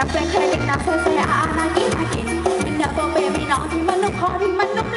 รักเป็นเคยเป็นนักเสียอาหารกินอากินเป็นนักโปเบมีน้องที่มันลูกคอที่มันลูก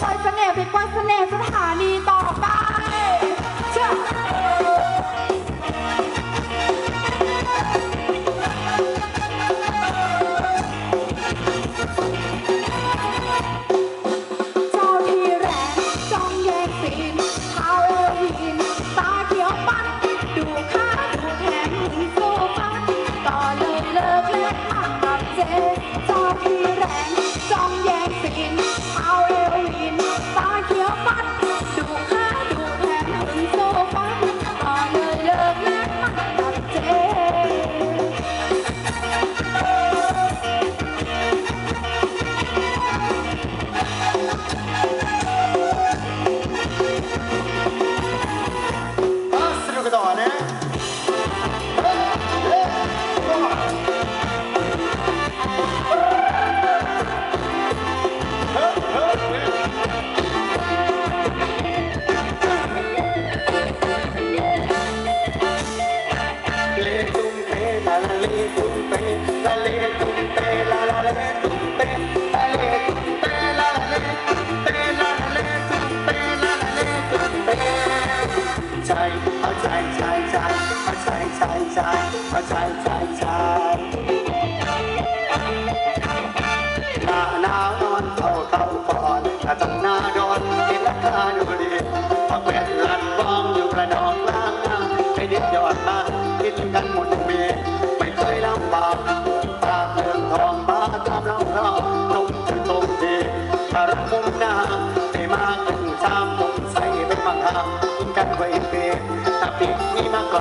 ปล่อยเสน่ห์ไปกว่าเสน่ห์สถานีต่อ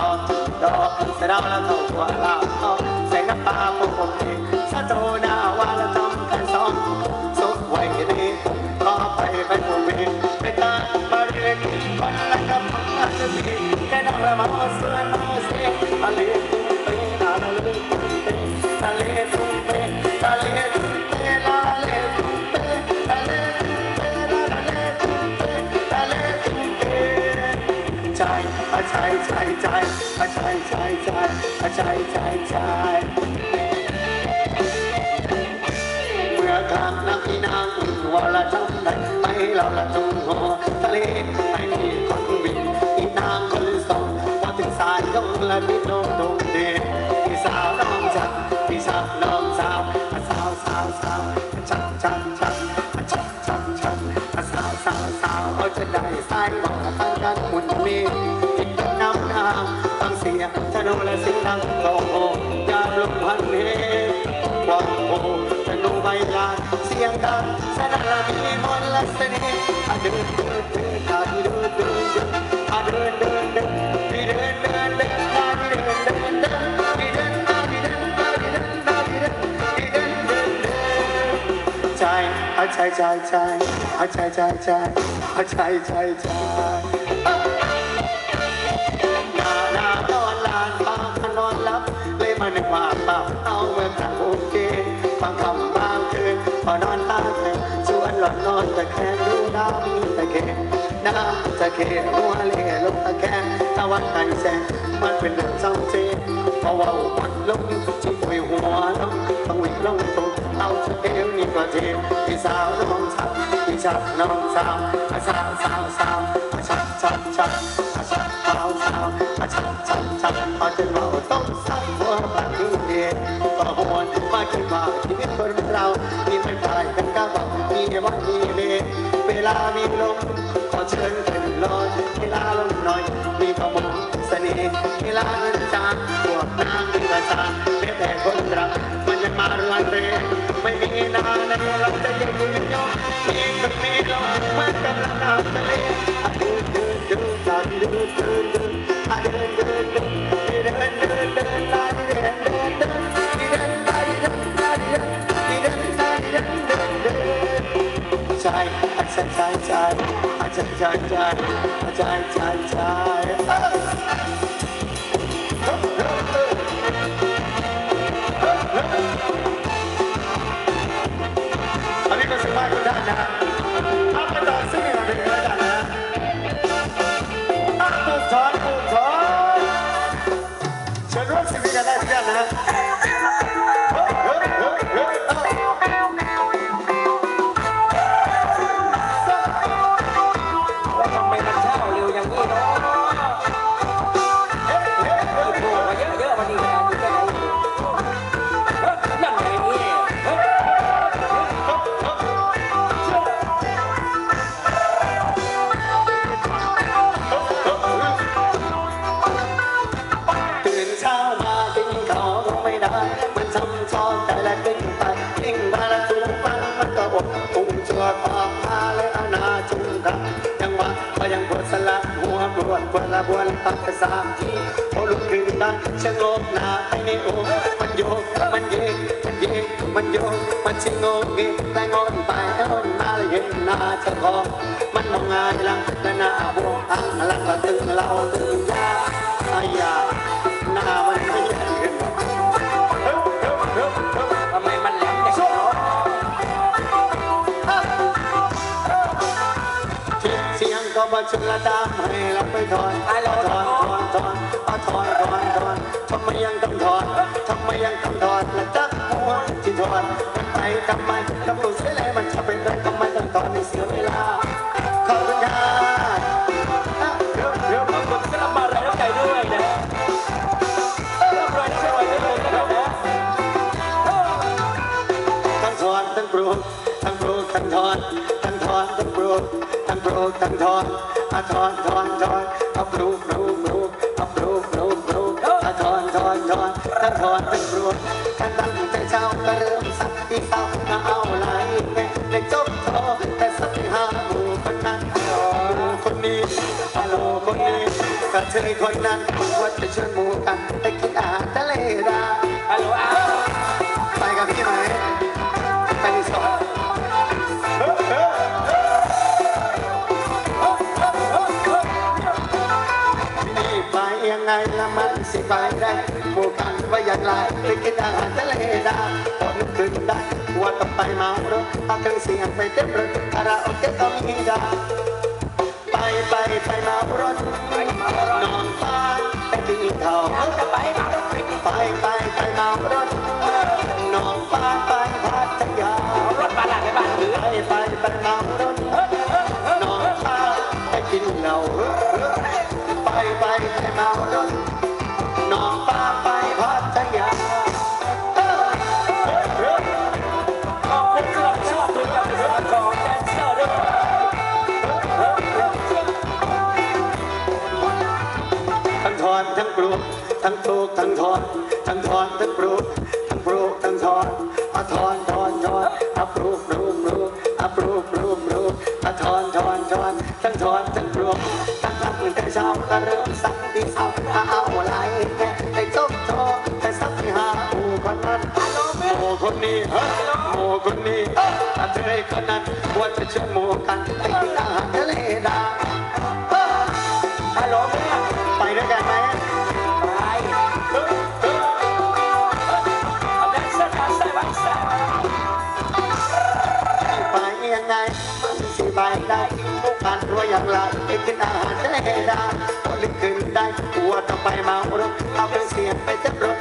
อนดอกสะดาวแลเท่าหัวลาวองใส่น้ำปลาผมผมเองสะโตนาวาละจอมกันสองสุขไว้นี้ก็ไปไปผมเอไปตามมาเรียนวันละกับพันละสิแค่ดอกละมาเสือน้าเสียมาเรีย ช่ใช่ใช่ใช่ใช่ใช่ใช่ใช่ใช่เมื่อกลางน้ำที่น้ำว่าละจำได้ไหมเราละจงหัวทะเลไม่มีคนวิ่งอีนาำคนสองพอถึงสายยงและพี่น้องดงเดชพี่สาวน้องจักพี่สาวน้องสาวสาวสาวสาวชักจักชักชักชักชักสาวสาวสาวเอาจะได้สายหวังตั้งกันหมุนเวีย นุและสิ่งทังโลโหยามลมพันเหวังโหสนุไวยาเสียงดังสนลามีมนลัสเนอเดินเดินเดินตาดิเดินเดินเดินอเดินเดินเดินดิเดินเดินเดินตาดิเดินเดินเดินดิเดินตาดิเดินตาดิเดินตาดิเดินดิเดินเดินเดินใจอาใจใจใจอาใจใจใจอาใจใจใจ ตะแคงดูดาวมีตะแคงน้ำตะแคงหัวเล่ลงตะแคงตะวันไกลแสงมันเป็นเรื่องเศร้าเจ๊เพราะว่ามันลงจิ้มไหัวลงต้องวิ่งลงตรงเอาเอวนี่ก็เทพี่สาวน้องสาวพี่ชักน้องสาวอาชาสาวสาวอาชักชักชักอาชักสาวสาวอาชักชักชักพอจนเมาต้องสั่งหัวปากดูเดียก็หวนมากินมาที่เป็คนเรามีไม่ตายกันก้าวมีวันมีเว ลามีลมขอเชิญขึ้นลอยเวลาลมหน่อย มีขโมยเสน่ห์เวลาเงินจานพวกนางมีกระชานแม้แต่คนรักมันยังมาเรือนเรไม่มีนานในเราจะยังยืนยงมีก็มีลมเหมือนกับระดับทะเลอะดูดูดูตาดูดูดูดินเดินเดินเดินเดินเดินตาเดินเดิน ช่อาจารย์ใช่ใช่ ตักสามทีพอลุกขึ้นได้ชะโงกหน้าไปในโอ่มันโยกมันเยกมันเยกมันโยกมันชิงโงกเงแต่งอนไปงอนมาเลยเห็นหน้าเจ้าของมันมองงายหลังและหน้าบวมอังหลังละตึงเราตึงยาอายาหน้ามันไม่ใหญ่ขึ้นทำไมมันแหลมจังเนาะเสียงก็บชุลตามให้เราไปถอนถอน สียเวลาขอบคุณครับเดี๋ยวเดี๋ยวขอบคุณสำหรับมาแรงน้ำใจด้วยนะร่ำรวยร่ำรวยได้เลยนะครับนะทั้งถอนทั้งปลูกทั้งปลูกทั้งถอนทั้งถอนทั้งปลูกทั้งปลูกทั้งถอนอะถอนถอนถอนอะปลูกปลูกปลูกอะปลูกปลูกปลูกอะถอนถอนถอนทั้งถอนทั้งปลูกทั้ง เทยคนนั้นว่าจะชวนหมู่กันไปกินอาหารทะเลดาฮัลโหลอ้าวไปกับพี่ไหมไปรีสอร์ทนี่ไปยังไงละมันสิไปได้หมู่กันว่าอย่างไรไปกินอาหารทะเลดาพอนึกขึ้นได้ว่าต้องไปเมารถเอาเครื่องเสียงไปเต็มรถคาราโอเกะก็มีดาไปไป ทั้งถอนทั้งปลูกทั้งปลูกทั้งถอนอะถอนถอนถอนอะปลูกปลูกปลูกอะปลูกปลูกปลูกอะถอนถอนถอนทั้งถอนทั้งปลูกทั้งตั้งแต่เช้าก็เริ่มสักที่เช้าอะเอาไหลแค่ได้จบโทแต่สักที่ห้าหมู่คนนั้นหมู่คนนี้เฮ้คนนี้อะเธอคนนั้นว่าจะเชื่อมู ได้ผู้กานรวยอย่างไรไปกินอาหารทะเลได้พอลึกขึ้นได้กลัวต้องไปเมารถเอาไปเสียงไปเจ็บรถ